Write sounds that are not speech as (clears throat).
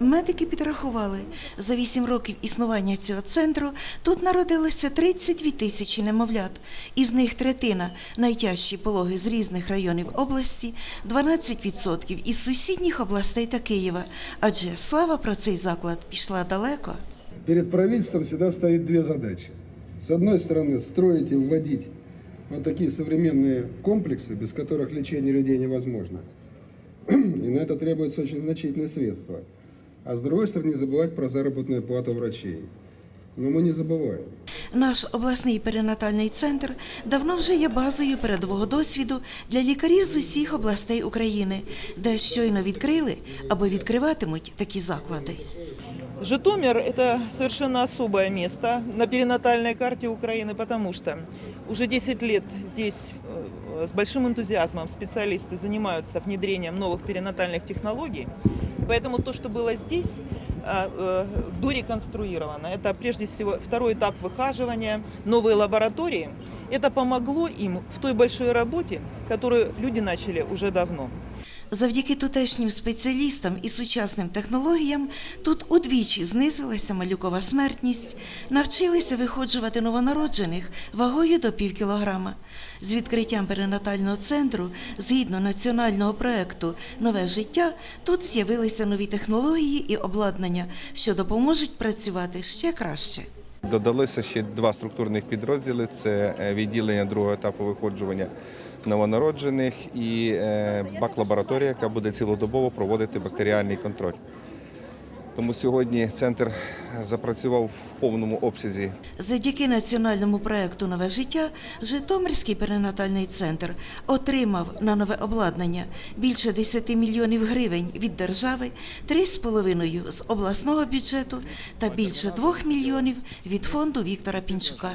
Медики підрахували, за 8 років існування цього центру тут народилося 32 тисячі немовлят. Із них третина найтяжчі пологи з різних районів області, 12% із сусідніх областей та Києва. Адже слава про цей заклад пішла далеко. Перед правительством всегда стоит две задачи. С одной стороны, строить и вводить вот такие современные комплексы, без которых лечение людей невозможно. (clears throat) И на это требуется очень значительные средства. А с другой стороны, не забывать про заработную плату врачей. Но мы не забываем. Наш обласний перинатальний центр давно вже є базою передового досвіду для лікарів з усіх областей України, де щойно відкрили або відкриватимуть такі заклади. Житомир – это совершенно особое место на перинатальной карте Украины, потому что уже 10 лет здесь э, с большим энтузиазмом специалисты занимаются внедрением новых перинатальных технологий. Поэтому то, что было здесь, э, э, дореконструировано, это прежде всего второй этап выхаживания, новые лаборатории. Это помогло им в той большой работе, которую люди начали уже давно. Завдяки тутешнім спеціалістам і сучасним технологіям тут удвічі знизилася малюкова смертність, навчилися виходжувати новонароджених вагою до пів кілограма. З відкриттям перинатального центру, згідно національного проекту Нове життя, тут з'явилися нові технології і обладнання, що допоможуть працювати ще краще. Додалися ще два структурних підрозділи: це е, відділення другого етапу виходжування новонароджених і е, бак-лабораторія, яка буде цілодобово проводити бактеріальний контроль. Тому сьогодні центр запрацював в повному обсязі. Завдяки національному проекту Нове життя Житомирський перинатальний центр отримав на нове обладнання більше 10 мільйонів гривень від держави, 3,5 з обласного бюджету та більше 2 мільйонів від фонду Віктора Пінчука.